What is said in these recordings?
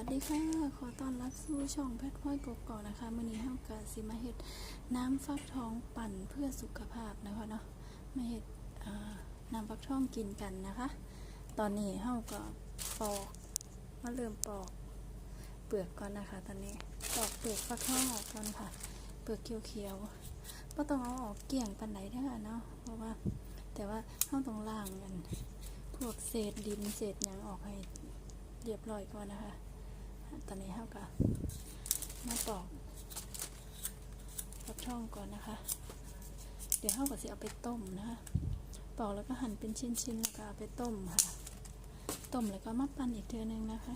วัสดีค่ะ ขอต้อนรับสู่ช่องแพทย์พ้อยกกอกนะคะมื้อนี้เฮากะสิมาเฮ็ดน้ำฟักทองปั่นเพื่อสุขภาพนะคะเนาะมาเฮ็ดน้ำฟักทองกินกันนะคะ ตอนนี้เฮาก็ปอกมาเริ่มปอกเปลือกก่อนนะคะ ตอนนี้ปอกเปลือกฟักทองออกก่อนค่ะ เปลือกเขียวๆบ่ต้องเอาออกเกลี่ยงปานใดเด้ค่ะเนาะเพราะว่าแต่ว่าเฮาต้องล้างกันพวกเศษดินเศษหยังออกให้เรียบร้อยก่อนนะคะ ตอนนี้เท่ากับมาปอกฟักทองก่อนนะคะ เดี๋ยวเท่ากับสิเอาไปต้มนะคะปอกแล้วก็หั่นเป็นชิ้นๆแล้วก็เอาไปต้มค่ะ ต้มแล้วก็มาปั่นอีกเทือนึงนะคะ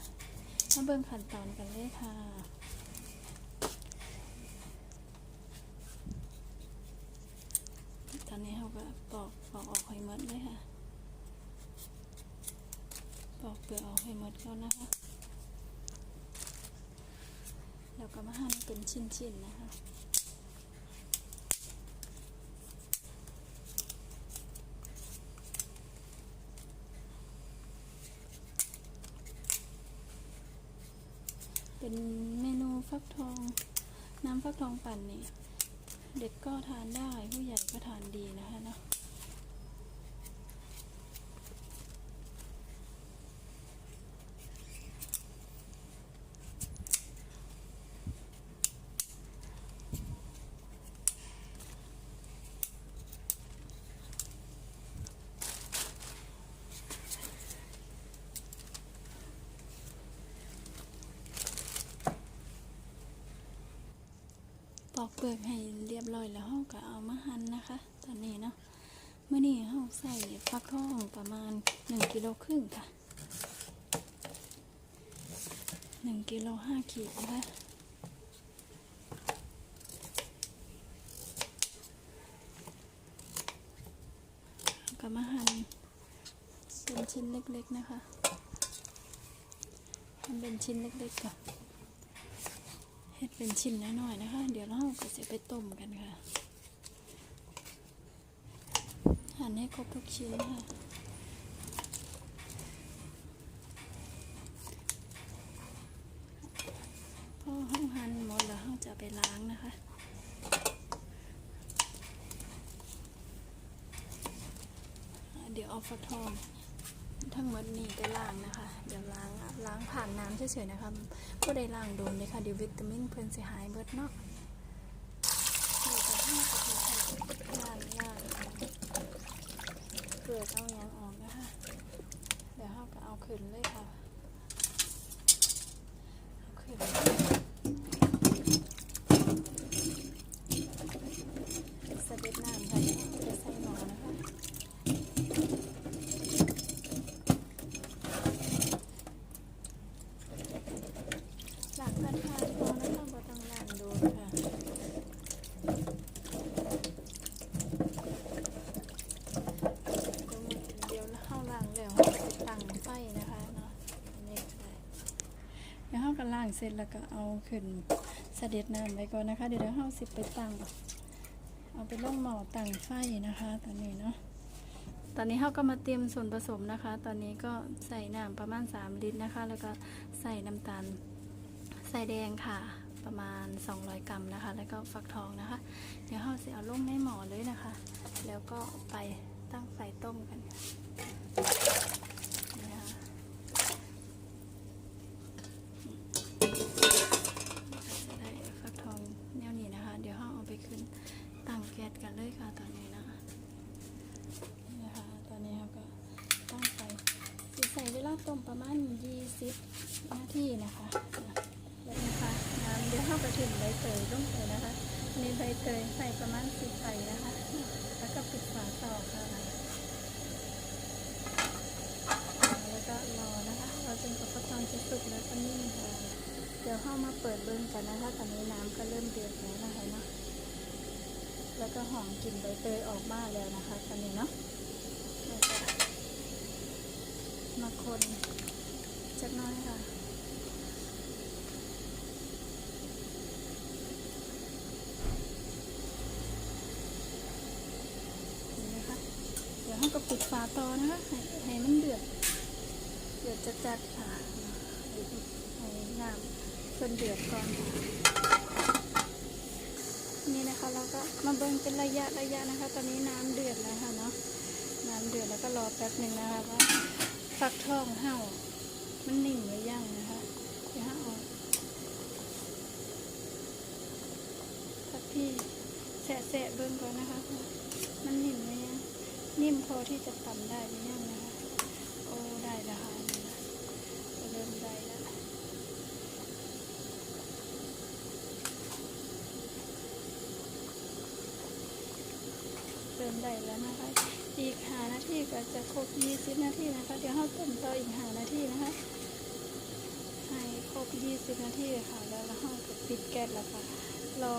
มาเบิ่งขั้นตอนกันเลยค่ะตอนนี้เขาก็ปอกปอกออกให้หมดเลยค่ะ ปอกเปลือกออกให้หมดก่อนนะคะ แล้วก็มาหั่น เป็นชิ้นๆนะคะเป็นเมนูฟักทอง น้ำฟักทองปั่นนี่เด็กก็ทานได้ผู้ใหญ่ก็ทานดีนะคะเนาะ เปลือกให้เรียบร้อยแล้วเราก็เอามาหั่นนะคะ ตอนนี้เนาะเมื่อนี้เราใส่ฟักทองประมาณ1กิโลครึ่งค่ะ1กิโลห้าขีดนะคะก็มาหั่นเป็นชิ้นเล็กๆนะคะหั่นเป็นชิ้นเล็กๆก่อน เฮ็ดเป็นชิ้นน้อยๆนะคะ เดี๋ยวเราก็จะไปต้มกันค่ะ หั่นให้ครบทุกชิ้นค่ะพอห้องหั่นหมดแล้วเราจะไปล้างนะคะเดี๋ยวเอาฟักทองทั้งหมดนี่ไปล้างนะคะ เดี๋ยวล้างล้างผ่านน้ำเฉยๆนะคะก็ได้ล้างโดนเลยค่ะเดี๋ยววิตามินเพิ่นสิหายเบิดเนาะเดี๋ยวจะให้กระเทียมล้างล้างเกลือเอาหยังออกนะคะเดี๋ยวเราก็เอาขึ้นเลยค่ะ เอาขึ้นสะเด็ดน้ำค่ะจะใส่หม้อนะคะ หลัง พันพันพอนะคะบ่ต้องล้างดูค่ะเดี๋ยวเข้าล้างแล้วเราจะตั้งไฟนะคะเนาะอันนี้ก็ได้เดี๋ยวเข้ากันล้างเสร็จแล้วก็เอาขึ้นเสด็จน้ำไว้ก่อนนะคะ เดี๋ยวเข้าสิไปตั้งเอาไปลงหม้อตั้งไฟนะคะ ตอนนี้เนาะตอนนี้เขาก็มาเตรียมส่วนผสมนะคะ ตอนนี้ก็ใส่น้ำประมาณ 3 ลิตรนะคะ แล้วก็ใส่น้ำตาล ใส่แดงค่ะประมาณ 200 กรัมนะคะ แล้วก็ฟักทองนะคะ เดี๋ยวเราจะเอาลงในหม้อเลยนะคะ แล้วก็ไปตั้งไฟต้มกันนะคะจะได้ฟักทองแนวนี้นะคะ เดี๋ยวเราเอาไปขึ้นตั้งแก๊สกันเลยค่ะตอนนี้นะคะนี่นะคะตอนนี้เราก็ตั้งไฟสิใส่เวลาต้มประมาณ 20 นาทีนะคะแล้วนะคะน้ำ เดี๋ยวเข้ากระถิ่นใบเตยลงไปนะคะอันนี้ใบเตยใส่ประมาณ10ใบนะคะ แล้วก็ปิดฝาต่อค่ะ แล้วก็รอนะคะเราจนกว่าฟักทองจะสุกแล้วก็นิ่มค่ะ เดี๋ยวเข้ามาเปิดเบิ้งกันนะคะ ตอนนี้น้ำก็เริ่มเดือดแล้วนะคะเนาะ แล้วก็หอมกลิ่นใบเตยออกมาแล้วนะคะ ตอนนี้เนาะมาคนจักน้อยค่ะ นี่นะคะ เดี๋ยวให้ ก็ปิดฝาต่อนะคะให้ให้มันเดือด เดือดจัดๆค่ะให้น้ำเดือดก่อนค่ะนี่นะคะเราก็มาเบิ่งเป็นระยะระยะนะคะ ตอนนี้น้ำเดือดแล้วค่ะเนาะน้ำเดือดแล้วก็รอแป๊บหนึ่งนะคะว่าฟักทองเห่ามันนิ่มหรือยังนะคะเดี๋ยวเอาถ้าพี่แสะๆเบิ่งก่อนนะคะ มันนิ่ง นิ่มพอที่จะปั่นได้หรือยังนะคะโอ้ได้แล้วค่ะนี่นะเริ่มได้แล้วเริ่มได้แล้วนะคะ อีกหานาทีก็จะครบ20นาทีนะคะ เดี๋ยวเราต้มต่ออีกหานาทีนะคะ ให้ครบ20นาทีค่ะ แล้วเราก็ปิดแก๊สแล้วค่ะรอ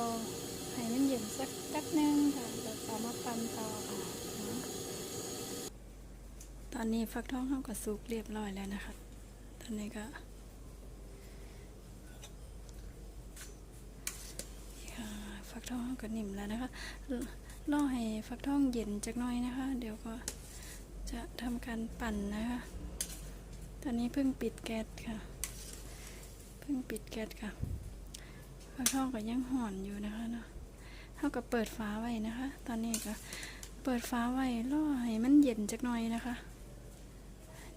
ให้มันเย็นสักแป๊บนึงค่ะแล้วเอามาปั่นต่อค่ะ ตอนนี้ฟักทองเข้ากับซุกเรียบร้อยแล้วนะคะ ตอนนี้ก็ฟักทองเข้ากับนิ่มแล้วนะคะรรอให้ฟักทองเย็นจักหน่อยนะคะ เดี๋ยวก็จะทำการปั่นนะคะ ตอนนี้เพิ่งปิดแก๊สค่ะ เพิ่งปิดแก๊สค่ะ ฟักทองก็ยังห่อนอยู่นะคะเนาะเท่ากับเปิดฝาไว้นะคะ ตอนนี้ก็เปิดฝาไว้รอให้มันเย็นจักหน่อยนะคะ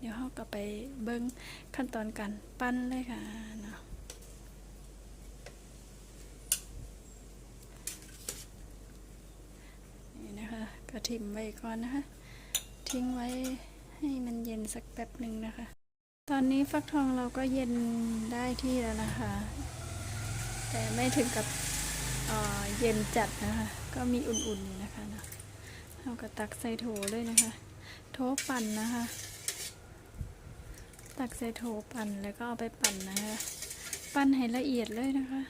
ดี๋ยวเราก็ไปเบิ้งขั้นตอนการปั้นเลยค่ะเนาะนี่นะคะก็ทิ้งไว้ก่อนนะคะ ทิ้งไว้ให้มันเย็นสักแป๊บหนึ่งนะคะ ตอนนี้ฟักทองเราก็เย็นได้ที่แล้วนะคะ แต่ไม่ถึงกับเเย็นจัดนะคะ ก็มีอุ่นๆอยู่นะคะเนาะเราก็ตักใส่โถเลยนะคะ โถปั่นนะคะ ตักใส่โถปั่นแล้วก็เอาไปปั่นนะคะ ปั่นให้ละเอียดเลยนะคะ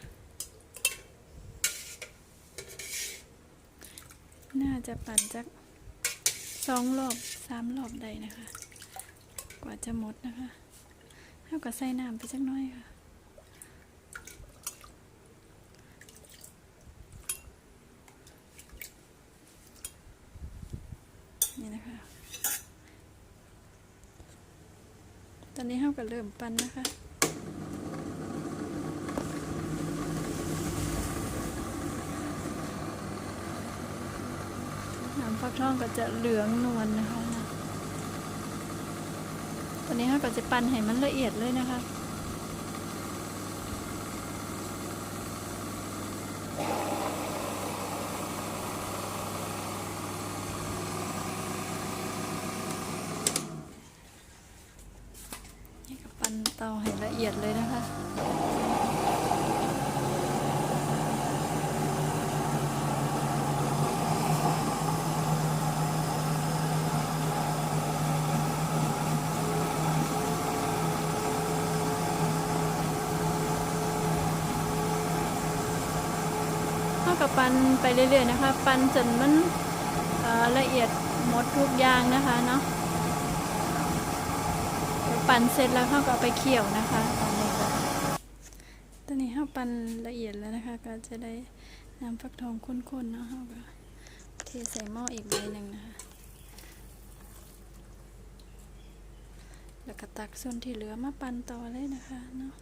น่าจะปั่นจักสองรอบสามรอบได้นะคะ กว่าจะหมดนะคะเท่ากับใส่น้ำไปสักน้อยค่ะนี่นะคะ ตอนนี้เท่ากับเริ่มปั้นนะคะน้ำฟักทองก็จะเหลืองนวลนะคะ ตอนนี้เราก็จะปั้นให้มันละเอียดเลยนะคะ นี่ก็ปั้นเตาให้ละเอียดเลยนะคะกับปั้นไปเรื่อยๆนะคะ ปั้นจนมันละเอียดหมดทุกอย่างนะคะเนาะ ปั่นเสร็จแล้วเขาก็เอาไปเคี่ยวนะคะตอนนี้ก็ตอนนี้เขาปั่นละเอียดแล้วนะคะ ก็จะได้น้ำฟักทองข้นๆเนาะเขาก็เทใส่หม้ออีกใบหนึ่งนะคะ แล้วก็ตักส่วนที่เหลือมาปั่นต่อเลยนะคะเนาะ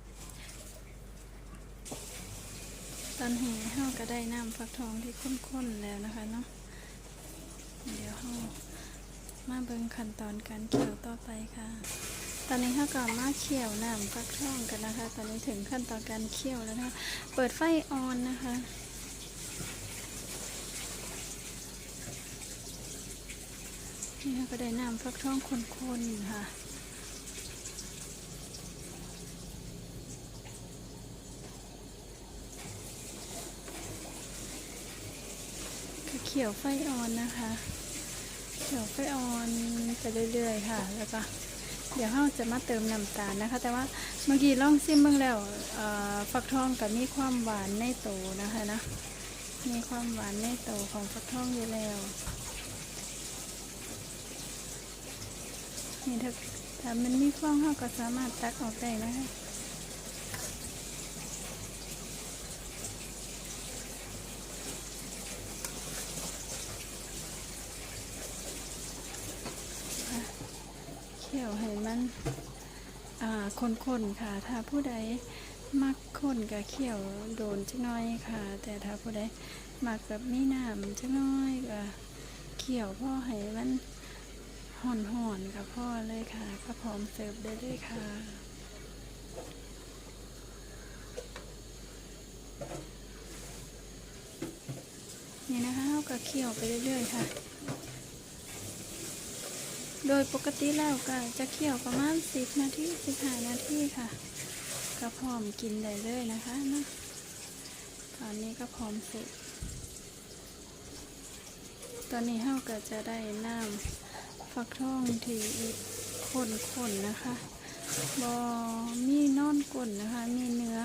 ตอนนี้เราก็ได้น้ำฟักทองที่ข้นๆแล้วนะคะเนาะเดี๋ยวเรามาเบิ่งขั้นตอนการเคี่ยวต่อไปค่ะ ตอนนี้เราก็มาเคี่ยวน้ำฟักทองกันนะคะ ตอนนี้ถึงขั้นตอนการเคี่ยวแล้วนะคะเปิดไฟออนนะคะนี่ก็ได้น้ำฟักทองข้นๆค่ะเขียวไฟออนนะคะ เขียวไฟออนไปเรื่อยๆค่ะ แล้วก็ เดี๋ยวเราจะมาเติมน้ำตาลนะคะ แต่ว่าเมื่อกี้ลองซิมเบิ่งแล้วฟักทองกับมีความหวานในโตนะคะนะมีความหวานในโตของฟักทองอยู่แล้วนี่ถ้าถ้ามันมีฟองเราก็สามารถตักออกได้นะคะ เขี่ยวให้มันคนๆค่ะ ถ้าผู้ใดมักคนกะเขียวโดนจักน้อยค่ะ แต่ถ้าผู้ใดมักแบบมีน้ำจักน้อยก็เขียวพ่อให้มันห่อนๆกับพ่อเลยค่ะก็พร้อมเสิร์ฟได้เลยค่ะนี่นะคะเราก็เคี่ยวไปเรื่อยๆค่ะ ดยปกติแล้วก็จะเคี่ยวประมาณ 10 นาที15 นาทีค่ะ ก็พร้อมกินได้เลยนะคะนะตอนนี้ก็พร้อมเสร็จตอนนี้เราก็จะได้น้ำฟักทองที่ข้นๆนะคะบอมีนอนก่นนะคะ มีเนื้อ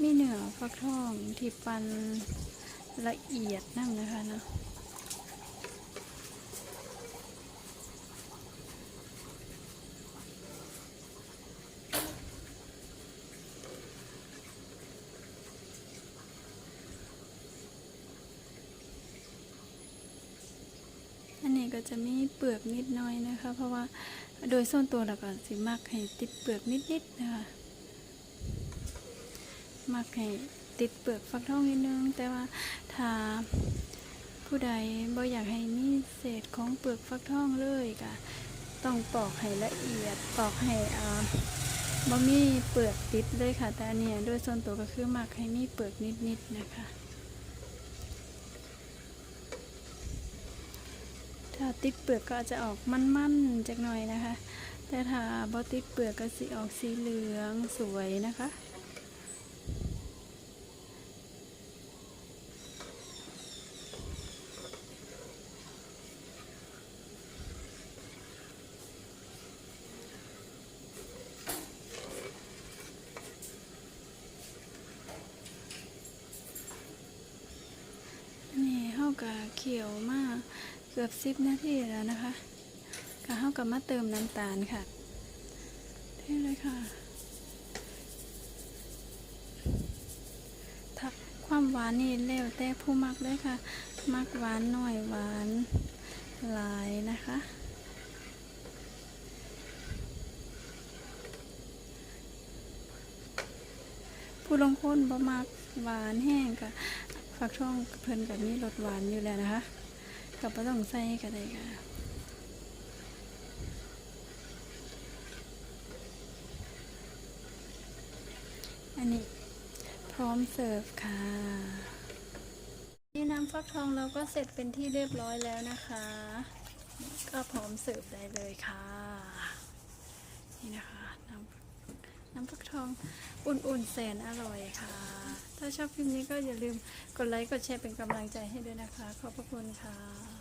มีเนื้อฟักทองที่ปันละเอียดนั่นนะคะเนาะ นี่ก็จะมีเปลือกนิดหน้อยนะคะ เพราะว่าโดยส่วนตัวแล้วก็สิมักให้ติดเปลือกนิดๆนะคะมักให้ติดเปลือกฟักทองนิดนึง แต่ว่าถ้าผู้ใดบ่อยากให้มีเศษของเปลือกฟักทองเลยก็ต้องปอกให้ละเอียดปอกให้อ่าบ่มีเปลือกติดเลยค่ะ แต่อันเนี้ยโดยส่วนตัวก็คือมักให้มีเปลือกนิดๆนะคะ ถ้าติดเปลือกก็อาจจะออกมันๆจากหน่อยนะคะ แต่ถ้าบ่ติดเปลือกก็สีออกสีเหลืองสวยนะคะนี่เฮากะเขียวมาก กือบสิบนาทีแล้วนะคะกะเฮากะมาเติมน้ำตาลค่ะเท่เลยค่ะทักความหวานนี่แล้วแต่ผู้มักเลยค่ะ มักหวานหน่อยหวานหลายนะคะผู้ลงคนบ่มักหวานแห้งกะฟักช่องเพิ่นกับนี้รสหวานอยู่แล้วนะคะ กับบ่ต้องใส่ก็ได้ค่ะอันนี้พร้อมเสิร์ฟค่ะ นี่น้ำฟักทองเราก็เสร็จเป็นที่เรียบร้อยแล้วนะคะ ก็พร้อมเสิร์ฟได้เลยค่ะ นี่นะคะ ฟักทองอุ่นๆแสนอร่อยค่ะ ถ้าชอบคลิปนี้ก็อย่าลืมกดไลค์กดแชร์เป็นกำลังใจให้ด้วยนะคะ ขอบพระคุณค่ะ